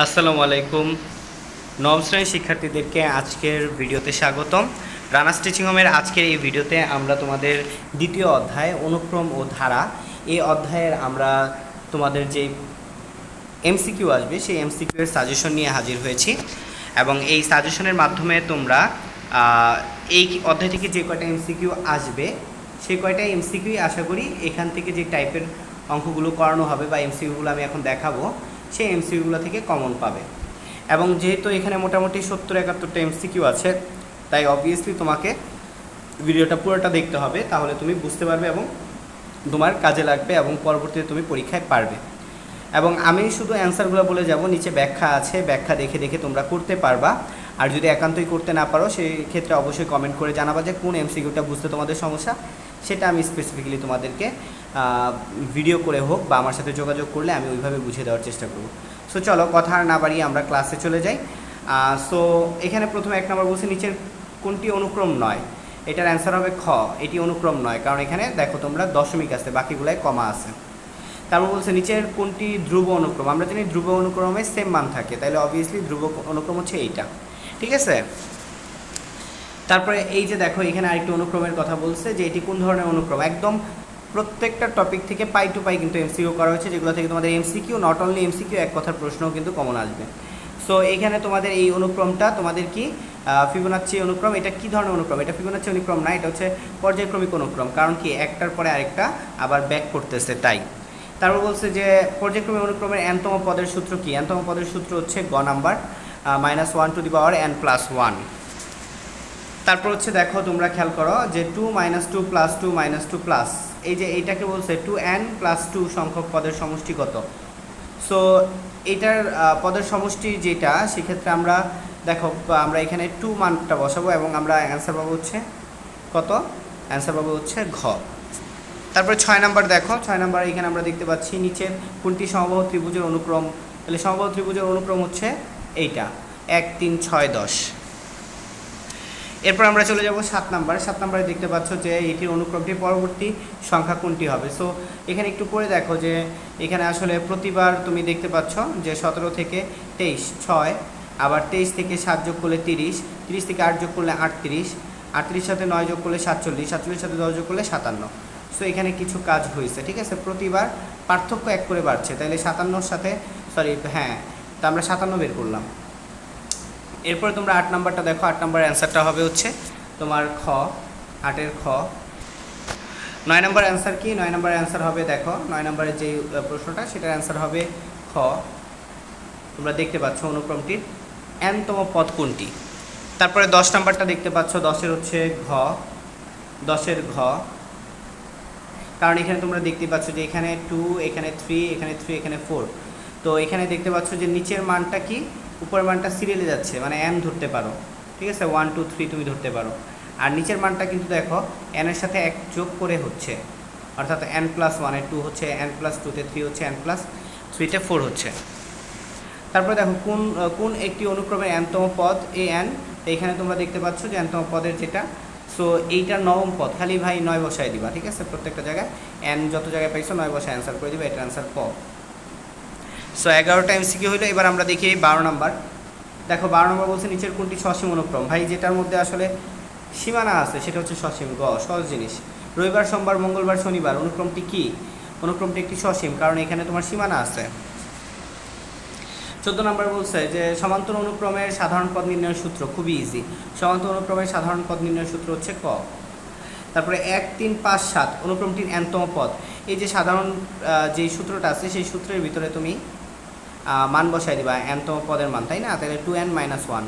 আসসালামু আলাইকুম। নবম শ্রেণির শিক্ষার্থীদেরকে আজকের ভিডিওতে স্বাগতম। রানা স্টিচিং হোমের আজকের এই ভিডিওতে আমরা তোমাদের দ্বিতীয় অধ্যায়, অনুক্রম ও ধারা। এই অধ্যায়ের আমরা তোমাদের যে এমসিকিউ আসবে, সেই এমসিকিউ এর সাজেশন নিয়ে হাজির হয়েছি। এবং এই সাজেশনের মাধ্যমে তোমরা এই অধ্যায় থেকে যে কয়টা এমসিকিউ আসবে, সেই কয়টা এমসিকিউই আশা করি এখান থেকে যে টাইপের অঙ্কগুলো করানো হবে বা এমসিকিউগুলো আমি এখন দেখাবো সেই এমসিকিউগুলো থেকে কমন পাবে। এবং যেহেতু এখানে মোটামুটি সত্তর একাত্তরটা এমসিকিউ আছে, তাই অবভিয়াসলি তোমাকে ভিডিওটা পুরোটা দেখতে হবে, তাহলে তুমি বুঝতে পারবে এবং তোমার কাজে লাগবে এবং পরবর্তীতে তুমি পরীক্ষায় পারবে। এবং আমি শুধু অ্যান্সারগুলো বলে যাব, নিচে ব্যাখ্যা আছে, ব্যাখ্যা দেখে দেখে তোমরা করতে পারবা। আর যদি একান্তই করতে না পারো, সেই ক্ষেত্রে অবশ্যই কমেন্ট করে জানাবা যে কোন এমসিকিউটা বুঝতে তোমাদের সমস্যা। সেটা আমি স্পেসিফিক্যালি তোমাদেরকে ভিডিও করে হোক বা আমার সাথে যোগাযোগ করলে আমি ওইভাবে বুঝিয়ে দেওয়ার চেষ্টা করব। সো চলো কথা আর না বাড়িয়ে আমরা ক্লাসে চলে যাই। সো এখানে প্রথমে এক নম্বর বলছি, নিচের কোনটি অনুক্রম নয়? এটার অ্যান্সার হবে খ। এটি অনুক্রম নয়, কারণ এখানে দেখো তোমরা দশমিক আছে বাকিগুলাই কমা আছে। তারপর বলছে, নিচের কোনটি ধ্রুব অনুক্রম? আমরা জানি ধ্রুব অনুক্রমে সেম মান থাকে তাহলে অবভিয়াসলি ধ্রুব অনুক্রম হচ্ছে এইটা। ঠিক আছে? তারপরে এই যে দেখো, এখানে আরেকটি অনুক্রমের কথা বলছে যে এটি কোন ধরনের অনুক্রম? একদম প্রত্যেকটা টপিক থেকে পাই টু পাই কিন্তু এমসিকিউ করা হয়েছে, যেগুলো থেকে তোমাদের এমসিকিউ নট অনলি এমসিকিউ এক কথার প্রশ্নও কিন্তু কমন আসবে। সো এখানে তোমাদের এই অনুক্রমটা তোমাদের কি ফিবোনাচ্ছি অনুক্রম, এটা কি ধরনের অনুক্রম? এটা ফিবোনাচ্ছি অনুক্রম না, এটা হচ্ছে পর্যায়ক্রমিক অনুক্রম, কারণ কি একটার পরে আরেকটা আবার ব্যাক করতেছে, তাই। তারপর বলছে যে পর্যায়ক্রমিক অনুক্রমের এনতম পদের সূত্র কি? এনতম পদের সূত্র হচ্ছে গ number minus one to the power n plus one তারপর হচ্ছে দেখো, তোমরা খেয়াল করো যে two minus two plus two minus two plus এই যে এইটাকে বলছে টু এন প্লাস টু সংখ্যক পদের সমষ্টি কত? সো এটার পদের সমষ্টি যেটা, সেক্ষেত্রে আমরা দেখো, আমরা এখানে টু মানটা বসাবো এবং আমরা অ্যান্সার পাবো হচ্ছে কত? অ্যান্সার পাবো হচ্ছে ঘ। তারপরে ছয় নাম্বার দেখো, ছয় নাম্বার এখানে আমরা দেখতে পাচ্ছি নিচে কোনটি সমবাহু ত্রিভুজের অনুক্রম? তাহলে সমবাহু ত্রিভুজের অনুক্রম হচ্ছে এইটা। এক, তিন, ছয়, দশ। এরপর আমরা চলে যাব সাত নাম্বার। সাত নাম্বারে দেখতে পাচ্ছ যে এটির অনুক্রমটি পরবর্তী সংখ্যা কোনটি হবে? সো এখানে একটু পরে দেখো যে এখানে আসলে প্রতিবার তুমি দেখতে পাচ্ছ যে সতেরো থেকে তেইশ, ছয়, আবার তেইশ থেকে সাত যোগ করলে তিরিশ তিরিশ থেকে আট যোগ করলে আটত্রিশ আটত্রিশ সাথে নয় যোগ করলে সাতচল্লিশ সাতচল্লিশ সাথে দশ যোগ করলে সাতান্ন। সো এখানে কিছু কাজ হয়েছে, ঠিক আছে? প্রতিবার পার্থক্য এক করে বাড়ছে, তাইলে সাতান্নর সাথে সরি হ্যাঁ তা আমরা সাতান্ন বের করলাম। এরপরে তোমরা আট নাম্বারটা দেখো, আট নাম্বার অ্যান্সারটা হবে হচ্ছে তোমার খ, আটের খ। নয় নাম্বার অ্যান্সার কি? নয় নাম্বার অ্যান্সার হবে, দেখো, নয় নাম্বারের যে প্রশ্নটা, সেটার অ্যান্সার হবে খ। তোমরা দেখতে পাচ্ছ অনুক্রমটির এনতম পদ কোনটি? তারপরে দশ নাম্বারটা দেখতে পাচ্ছ, দশের হচ্ছে ঘ। দশের ঘ। কারণ এখানে তোমরা দেখতে পাচ্ছ যে এখানে টু এখানে থ্রি এখানে থ্রি এখানে ফোর তো এখানে দেখতে পাচ্ছ যে নিচের মানটা কি? উপরের মানটা সিরিয়ালে যাচ্ছে মানে এন ধরতে পারো। ঠিক আছে? ওয়ান টু থ্রি তুমি ধরতে পারো। আর নিচের মানটা কিন্তু দেখো এনের সাথে এক যোগ করে হচ্ছে। অর্থাৎ এন প্লাস ওয়ানে টু হচ্ছে এন প্লাস টুতে থ্রি হচ্ছে এন প্লাস থ্রিতে ফোর হচ্ছে। তারপরে দেখো, কোন কোন একটি অনুক্রমের এনতম পদ? এ এন এখানে তোমরা দেখতে পাচ্ছ যে এনতম পদের যেটা সো এইটার নবম পদ। খালি ভাই নয় বসায় দিবা, ঠিক আছে? প্রত্যেকটা জায়গায় এন যত জায়গায় পাইছো নয় বসায় অ্যান্সার করে দিবা এটার অ্যান্সার প সো এগারোটা এমসিকিউ হইল, এবার আমরা দেখি বারো নম্বর। দেখো, বারো নম্বর বলছে নিচের কোনটি সসীম অনুক্রম? ভাই, যেটার মধ্যে আসলে সীমানা আছে, সেটা হচ্ছে সসীম, গ, সহজ জিনিস। রবিবার, সোমবার, মঙ্গলবার, শনিবার, অনুক্রমটি কি? অনুক্রমটি একটি সসীম, কারণ এখানে তোমার সীমানা আছে। চোদ্দ নম্বর বলছে যে, সমান্তর অনুক্রমের সাধারণ পদ নির্ণয়ের সূত্র, খুবই ইজি সমান্তর অনুক্রমের সাধারণ পদ নির্ণয়ের সূত্র হচ্ছে ক। তারপরে এক, তিন, পাঁচ, সাত, অনুক্রমটির এনতম পদ। এই যে সাধারণ যেই সূত্রটা আছে, সেই সূত্রের ভিতরে তুমি মান বসাই দিবা এনতম পদের মান, তাই না? তাহলে টু এন মাইনাস ওয়ান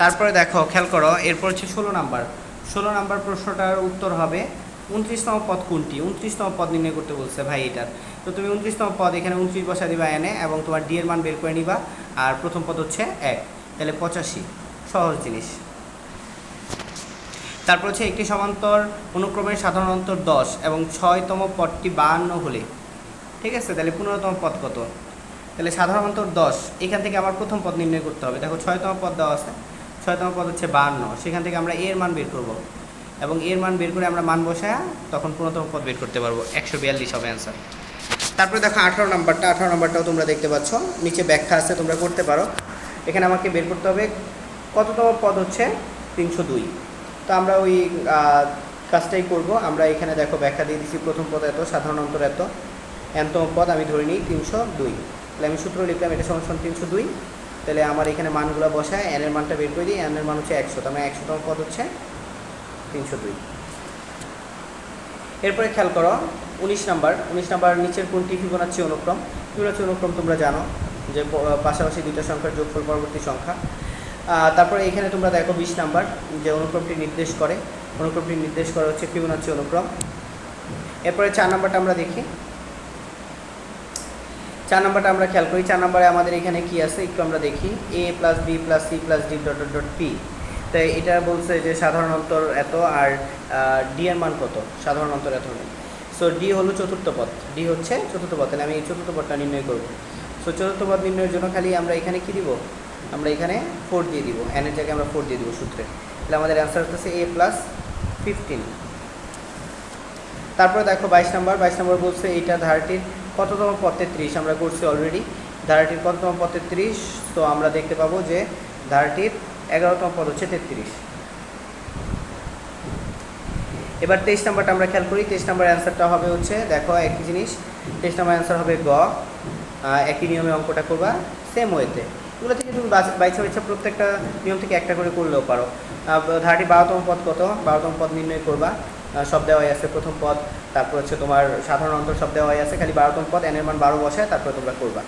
তারপরে দেখো, খেয়াল করো, এরপর হচ্ছে ষোলো নাম্বার। ষোলো নাম্বার প্রশ্নটার উত্তর হবে, উনত্রিশতম পদ কোনটি? উনত্রিশতম পদ নির্ণয় করতে বলছে ভাই এটার তো তুমি উনত্রিশতম পদ এখানে উনত্রিশ বসা দিবা এনে এবং তোমার ডি এর মান বের করে নিবা, আর প্রথম পদ হচ্ছে এক। তাহলে পঁচাশি। সহজ জিনিস। তারপর হচ্ছে একটি সমান্তর অনুক্রমের সাধারণ অন্তর দশ, এবং ছয়তম পদটি বাহান্ন হলে। ঠিক আছে, তাহলে পনেরোতম পদ কত? তাহলে সাধারণ অন্তর দশ। এখান থেকে আবার প্রথম পদ নির্ণয় করতে হবে। দেখো ছয়তম পদ দেওয়া আছে। ছয়তম পদ হচ্ছে বাহান্ন। সেখান থেকে আমরা এর মান বের করব। এবং এর মান বের করে আমরা মান বসায় তখন পনেরোতম পদ বের করতে পারব। একশো বিয়াল্লিশ হবে অ্যান্সার তারপরে দেখো আঠারো নাম্বারটা। আঠারো নাম্বারটাও তোমরা দেখতে পাচ্ছ। নিচে ব্যাখ্যা আছে, তোমরা করতে পারো। এখানে আমাকে বের করতে হবে কততম পদ হচ্ছে? তিনশো দুই। তো আমরা ওই কাজটাই করব। আমরা এখানে দেখো ব্যাখ্যা দিয়ে দিচ্ছি প্রথম পদ এত, সাধারণ অন্তর এত। এনতম পদ আমি ধরে নিই তিনশো দুই। তাহলে আমি সূত্র লিখলাম এটা সমান তিনশো দুই। তাহলে আমার এখানে মানগুলো বসায় এন এর মানটা বের করে দিই এন এর মান হচ্ছে একশো। তার মানে একশোতম পদ হচ্ছে তিনশো দুই। এরপরে খেয়াল করো, উনিশ নাম্বার। উনিশ নাম্বার নিচের কোনটি ফিবোনাচ্ছি অনুক্রম? ফিবোনাচ্ছি অনুক্রম তোমরা জানো যে পাশাপাশি দুইটা সংখ্যার যোগফল পরবর্তী সংখ্যা। তারপরে এখানে তোমরা দেখো বিশ নাম্বার যে অনুক্রমটি নির্দেশ করে। অনুক্রমটি নির্দেশ করে হচ্ছে ফিবোনাচ্ছি অনুক্রম। এরপরে চার নাম্বারটা আমরা দেখি। চার নাম্বারটা আমরা খেয়াল করি, চার নাম্বারে আমাদের এখানে কি আছে একটু আমরা দেখি A plus B plus C plus D dot dot P তাই এটা বলছে যে সাধারণ অন্তর এত আর ডি এর মান কত? সাধারণ অন্তর এত নেই। সো ডি হলো চতুর্থ পদ। ডি হচ্ছে চতুর্থ পদ, তাহলে আমি এই চতুর্থ পদটা নির্ণয় করব। সো চতুর্থ পদ নির্ণয়ের জন্য খালি আমরা এখানে কি দিব? আমরা এখানে ফোর দিয়ে দিব। এনের জায়গায় আমরা ফোর দিয়ে দিব সূত্রে। তাহলে আমাদের অ্যান্সার হচ্ছে এ প্লাস ফিফটিন তারপরে দেখো বাইশ নাম্বার। বাইশ নাম্বার বলছে এইটা ধারাটির কততম পদ তেত্রিশ আমরা করছি অলরেডি ধারাটির কততম পদ তেত্রিশ তো আমরা দেখতে পাবো যে ধারাটির এগারোতম পদ হচ্ছে তেত্রিশ। এবার তেইশ নাম্বারটা আমরা খেয়াল করি, তেইশ নাম্বার অ্যান্সারটা হবে হচ্ছে, দেখো একই জিনিস, তেইশ নাম্বার অ্যান্সার হবে গ। একই নিয়মে অঙ্কটা করবা সেম ওয়েতে এগুলো থেকে তুমি বাইছা বাইছা প্রত্যেকটা নিয়ম থেকে একটা করে করলেও পারো। ধারাটি বারোতম পদ কত? বারোতম পদ নির্ণয় করবা। সব দেওয়াই আছে প্রথম পদ, তারপর হচ্ছে তোমার সাধারণ অন্তর সব দেওয়াই আছে, খালি বারোতম পদ এনের মান বারো বসায় তারপরে তোমরা করবা।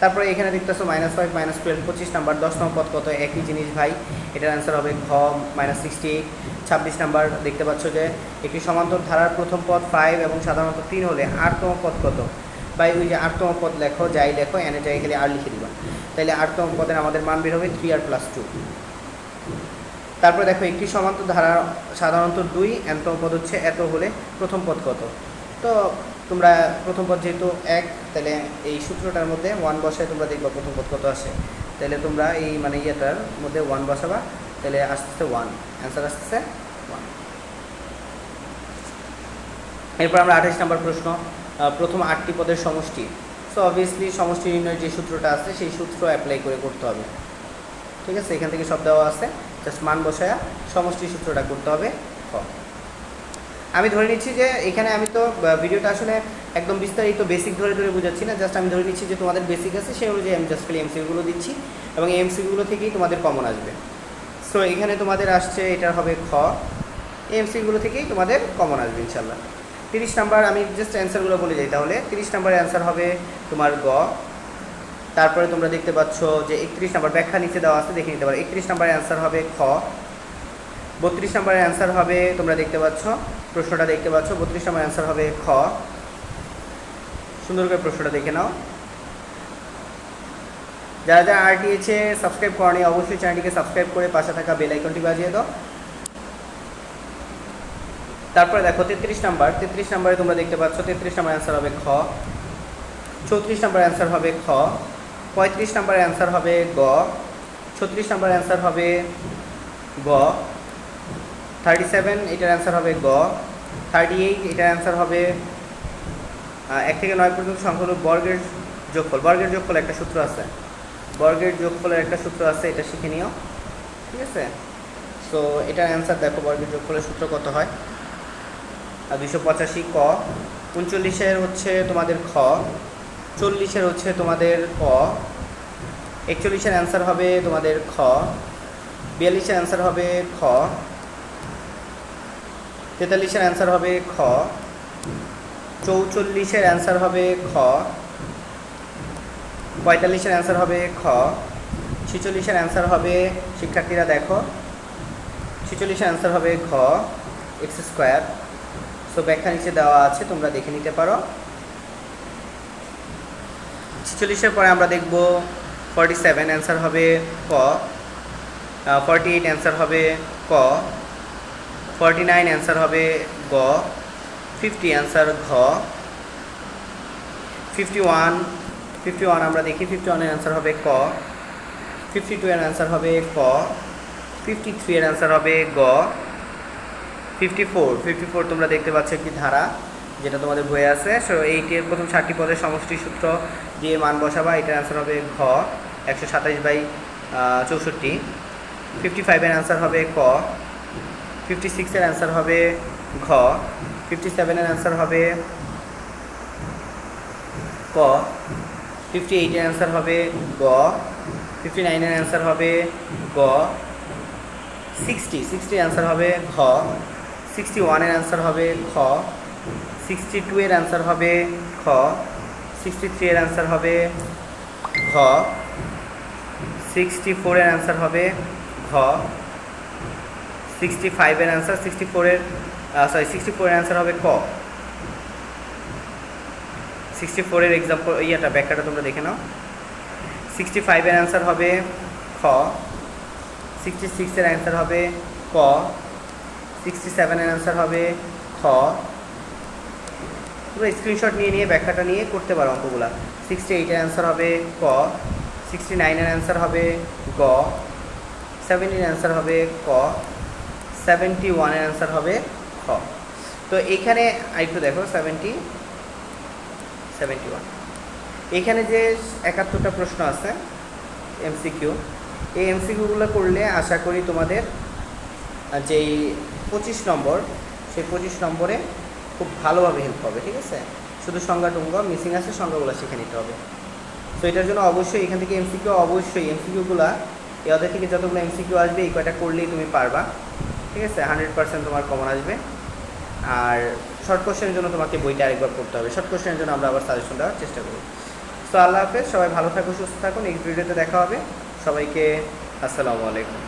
তারপরে এখানে দেখতেছো মাইনাস ফাইভ মাইনাস টুয়েলভ পঁচিশ নাম্বার দশ নম্বর পদ কত? একই জিনিস ভাই, এটার অ্যান্সার হবে ঘ মাইনাস সিক্সটি ছাব্বিশ নাম্বার দেখতে পাচ্ছ যে একটি সমান্তর ধারার প্রথম পদ ফাইভ এবং সাধারণত তিন হলে আটতম পদ কত? ভাই, ওই যে আটতম পদ লেখো, যাই লেখো এনে যাই খালি আর লিখে দিবা। তাহলে আটতম পদের আমাদের মান বের হবে থ্রি আর প্লাস টু তারপরে দেখো, একটি সমান্তর ধারা সাধারণত দুই এনতম পদ হচ্ছে এত হলে প্রথম পদ কত? তো তোমরা প্রথম পদ যেহেতু এক, তাহলে এই সূত্রটার মধ্যে ওয়ান বসায় তোমরা দেখবা প্রথম পদ কত আসে। তাহলে তোমরা এই মানে ইয়েটার মধ্যে ওয়ান বসাবা, তাহলে আসতেছে ওয়ান অ্যান্সার আসতেছে ওয়ান এরপর আমরা আঠাশ নম্বর প্রশ্ন প্রথম আটটি পদের সমষ্টি। সো অবভিয়াসলি সমষ্টি নির্ণয়ের যে সূত্রটা আছে, সেই সূত্র অ্যাপ্লাই করে করতে হবে। ঠিক আছে? এখান থেকে সব দেওয়া আছে। জাস্ট মান বসায়া সমষ্টি সূত্রটা করতে হবে। খ আমি ধরে নিচ্ছি যে এখানে আমি তো ভিডিওটা আসলে একদম বিস্তারিত বেসিক ধরে ধরে বোঝাচ্ছি না, জাস্ট আমি ধরে নিচ্ছি যে তোমাদের বেসিক আছে, সেই অনুযায়ী আমি জাস্ট খালি এমসিগুলো দিচ্ছি এবং এই এমসিগুলো থেকেই তোমাদের কমন আসবে। সো এখানে তোমাদের আসছে এটার হবে খ। এমসিগুলো থেকেই তোমাদের কমন আসবে ইনশাল্লাহ তিরিশ নাম্বার, আমি জাস্ট অ্যান্সারগুলো বলে যাই তাহলে। তিরিশ নাম্বারের অ্যান্সার হবে তোমার গ। তারপরে তোমরা দেখতে পাচ্ছ যে একত্রিশ নাম্বার ব্যাখ্যা নিচে দেওয়া আছে, দেখে নিতে পারো। একত্রিশ নাম্বারের অ্যান্সার হবে খ। বত্রিশ নাম্বারের অ্যান্সার হবে, তোমরা দেখতে পাচ্ছ, প্রশ্নটা দেখতে পাচ্ছ, বত্রিশ নাম্বার অ্যান্সার হবে খ। সুন্দর করে প্রশ্নটা দেখে নাও। যারা যারা আরটিএচে সাবস্ক্রাইব করেনি, অবশ্যই চ্যানেলটিকে সাবস্ক্রাইব করে পাশে থাকা বেল আইকনটি বাজিয়ে দাও। তারপরে দেখো, তেত্রিশ নাম্বার। তেত্রিশ নাম্বারে তোমরা দেখতে পাচ্ছ, তেত্রিশ নাম্বার অ্যান্সার হবে খ। চৌত্রিশ নাম্বার অ্যান্সার হবে খ। পঁয়ত্রিশ নাম্বার অ্যান্সার হবে গ। ছত্রিশ নাম্বার অ্যান্সার হবে গ। থার্টি সেভেন এটার অ্যান্সার হবে গ। থার্টি এইট এটার অ্যান্সার হবে এক থেকে নয় পর্যন্ত সংখ্যা হলো বর্গের যোগফল। বর্গের যোগফল একটা সূত্র আছে। বর্গের যোগফলের একটা সূত্র আছে, এটা শিখে নিও। ঠিক আছে? সো এটার অ্যান্সার দেখো, বর্গের যোগফলের সূত্র কত হয়? আর দুশো পঁচাশি ক। উনচল্লিশের হচ্ছে তোমাদের খ। চল্লিশের হচ্ছে তোমাদের ক একচল্লিশের অ্যান্সার হবে তোমাদের খ, বিয়াল্লিশের অ্যান্সার হবে খ, তেতাল্লিশের অ্যান্সার হবে খ, চৌচল্লিশের অ্যান্সার হবে খ, পঁয়তাল্লিশের অ্যান্সার হবে খ, ছিচল্লিশের অ্যান্সার হবে, শিক্ষার্থীরা দেখো, ছিচল্লিশের অ্যান্সার হবে ঘ এক্স স্কোয়ার সো ব্যাখ্যা নিচে দেওয়া আছে, তোমরা দেখে নিতে পারো। ছিচল্লিশের পরে আমরা দেখব ফর্টি সেভেন অ্যান্সার হবে ক ফর্টি এইট অ্যান্সার হবে ক ফর্টি নাইন অ্যান্সার হবে গ ফিফটি অ্যান্সার ঘ ফিফটি ওয়ান ফিফটি ওয়ান আমরা দেখি ফিফটি ওয়ানের অ্যান্সার হবে ক ফিফটি টু এর অ্যান্সার হবে ক ফিফটি থ্রি এর অ্যান্সার হবে গ ফিফটি ফোর ফিফটি ফোর তোমরা দেখতে পাচ্ছ একটি ধারা, যেটা তোমাদের বইয়ে আছে। সো এইটের প্রথম ষাটটি পদের সমষ্টি সূত্র দিয়ে মান বসাবা, এটার অ্যান্সার হবে ঘ। একশো সাতাইশ বাই চৌষট্টি। ফিফটি ফাইভের অ্যান্সার হবে ক। ফিফটি সিক্সের অ্যান্সার হবে ঘ। ফিফটি সেভেনের অ্যান্সার হবে ক। ফিফটি এইটের অ্যান্সার হবে গ। ফিফটি নাইনের অ্যান্সার হবে গ। সিক্সটি সিক্সটির অ্যান্সার হবে ঘ। সিক্সটি ওয়ানের অ্যান্সার হবে খ সিক্সটি টু এর অ্যান্সার হবে খ সিক্সটি থ্রি এর অ্যান্সার হবে ঘ। সিক্সটি ফোরের অ্যান্সার হবে ঘ। সিক্সটি ফাইভের অ্যান্সার সিক্সটি ফোরের সরি সিক্সটি ফোরের অ্যান্সার হবে ক। সিক্সটি ফোরের এক্সাম্পল ইয়েটা, ব্যাখ্যাটা তোমরা দেখে নাও। সিক্সটি ফাইভের অ্যান্সার হবে খ। সিক্সটি সিক্সের অ্যান্সার হবে ক। সিক্সটি সেভেনের অ্যান্সার হবে খ। তোমরা স্ক্রিনশট নিয়ে নিয়ে ব্যাখ্যাটা নিয়ে করতে পারো অঙ্কগুলা। সিক্সটি এইটের অ্যান্সার হবে ক। সিক্সটি নাইনের অ্যান্সার হবে গ সেভেন্টির অ্যান্সার হবে ক সেভেন্টি ওয়ানের অ্যান্সার হবে খ। তো এখানে আরেকটু দেখো সেভেন্টি সেভেন্টি ওয়ান এখানে যে একাত্তরটা প্রশ্ন আছে এমসিকিউ এই এমসিকিউগুলো করলে আশা করি তোমাদের যেই পঁচিশ নম্বর, সেই পঁচিশ নম্বরে খুব ভালোভাবে হেল্প হবে, ঠিক আছে? শুধু সংজ্ঞা টুঙ্গ মিসিং আছে, সংজ্ঞাগুলো শিখে নিতে হবে। তো এটার জন্য অবশ্যই এখান থেকে এমসিকিউ অবশ্যই এমসিকিউগুলা এই ওদের থেকে যতগুলো এমসিকিউ আসবে, এই কয়টা করলেই তুমি পারবা। ঠিক আছে? হান্ড্রেড পার্সেন্ট তোমার কমন আসবে। আর শর্ট কোশ্চেনের জন্য তোমাকে বইটা আরেকবার পড়তে হবে। শর্ট কোশ্চেনের জন্য আমরা আবার সাজেশন দেওয়ার চেষ্টা করি সো আল্লাহ হাফেজ, সবাই ভালো থাকো, সুস্থ থাকুন নেক্সট ভিডিওতে দেখা হবে। সবাইকে আসসালামু আলাইকুম।